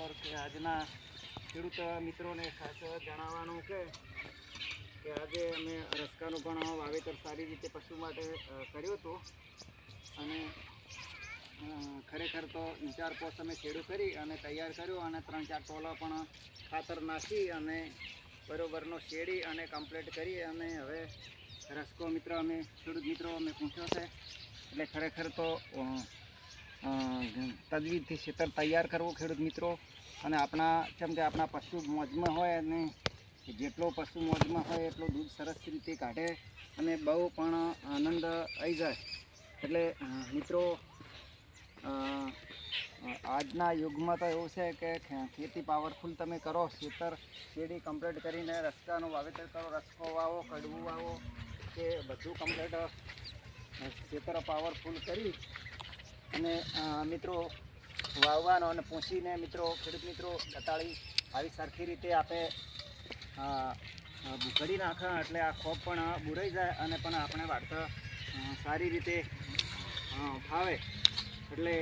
ઠાકોર કે આજના ખેડૂત મિત્રોને ખાસ જણાવવાનું કે કે આજે અમે રસકાનું પણ વાવેતર સારી રીતે પશુ માટે કર્યું હતું. અને ખરેખર તો ચાર પોસ અમે ખેડૂ કરી અને તૈયાર કર્યું અને ત્રણ ચાર ટોલા પણ ખાતર નાખી અને બરોબરનો શેડી અને કમ્પ્લીટ કરી અને હવે રસકો મિત્ર અમે, ખેડૂત મિત્રો અમે પૂછ્યો છે. એટલે ખરેખર તો તજવીજથી ખેતર તૈયાર કરવું ખેડૂત મિત્રો. અને આપણા, જેમ કે આપણા પશુ મોજમાં હોય અને જેટલો પશુ મોજમાં હોય એટલો દૂધ સરસ રીતે કાઢે અને બહુ પણ આનંદ આવી જાય. એટલે મિત્રો આજના યુગમાં તો એવું છે કે ખેતી પાવરફુલ તમે કરો, ખેતર શેરડી કમ્પ્લીટ કરીને રસ્તાનું વાવેતર કરો, રસ્કો વાવો, કડવું વાવો, કે બધું કમ્પ્લીટ ખેતર પાવરફુલ કરી અને મિત્રો વાવવાનો અને પૂછીને મિત્રો ખેડૂત મિત્રો બતાડી આવી સરખી રીતે અ, અ, નાખા એટલે આ ખોપ પણ બુરાઈ જાય અને પણ આપણે વાર્તા સારી રીતે ફાવે. એટલે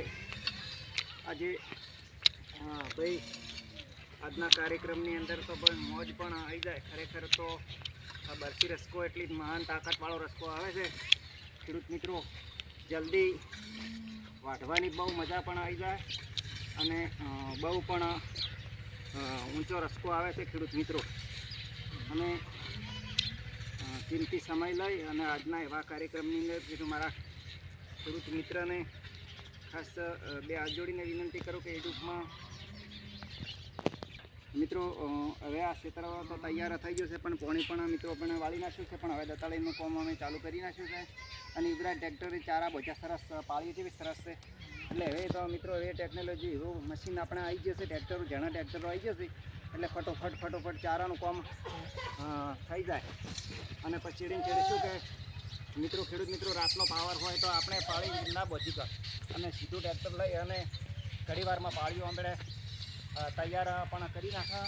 આજે ભાઈ આજના કાર્યક્રમની અંદર તો પણ મોજ પણ આવી જાય. ખરેખર તો આ બરફી રસકો એટલી મહાન તાકાતવાળો રસકો આવે છે. ખેડૂત મિત્રો જલ્દી વાઢવાની બહુ મજા પણ આવી જાય અને બહુ પણ ઊંચો રસકો આવે છે ખેડૂત મિત્રો. અને કિંમતી સમય લઈ અને આજના એવા કાર્યક્રમની અંદર કીધું મારા ખેડૂત મિત્રને ખાસ બે હાથ જોડીને વિનંતી કરું કે યુટ્યુબમાં મિત્રો હવે આ ક્ષેત્ર તો તૈયાર થઈ ગયું છે, પણ પોણી પણ, મિત્રો પણ વાળી નાખ્યું છે, પણ હવે દતાળીનું કોમ અમે ચાલુ કરી નાખ્યું છે. અને યુવરાજ ટ્રેક્ટરે ચારા બોચા સરસ પાળી જેવી સરસ છે. એટલે હવે તો, મિત્રો, હવે ટેકનોલોજી એવું મશીન આપણે આવી જશે ટ્રેક્ટરો ઘણા ટ્રેક્ટરો આવી જશે એટલે ફટોફટ ફટોફટ ચારાનું કોમ થઈ જાય. અને પછી ચીડીને ચીડી શું કે, મિત્રો, ખેડૂત મિત્રો, રાતનો પાવર હોય તો આપણે પાળી ના બોચી કર. અને સીધું ટ્રેક્ટર લઈ અને ઘડીવારમાં પાળીઓ આંબળે. તૈયાર પણ કરી નાખા.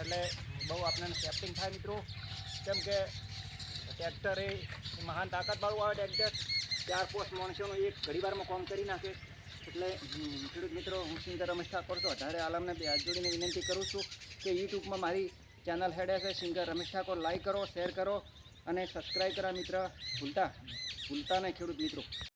એટલે બહુ આપણને સેફ્ટિંગ થાય મિત્રો. કેમ કે ટ્રેક્ટર એ મહાન તાકાતવાળું આવે ટ્રેક્ટર ચાર પોસ્ટ માણસોનું એક ઘડીવારમાં કામ કરી નાખે. એટલે ખેડૂત મિત્રો, હું સિંગર રમેશ ઠાકોર છું. અઢારે આલમને હાથ જોડીને વિનંતી કરું છું કે યુટ્યુબમાં મારી ચેનલ હેડે છે સિંગર રમેશ ઠાકોર. લાઈક કરો શેર કરો અને સબસ્ક્રાઈબ કરવા મિત્ર. ભૂલતા ભૂલતા નહીં, ખેડૂત મિત્રો.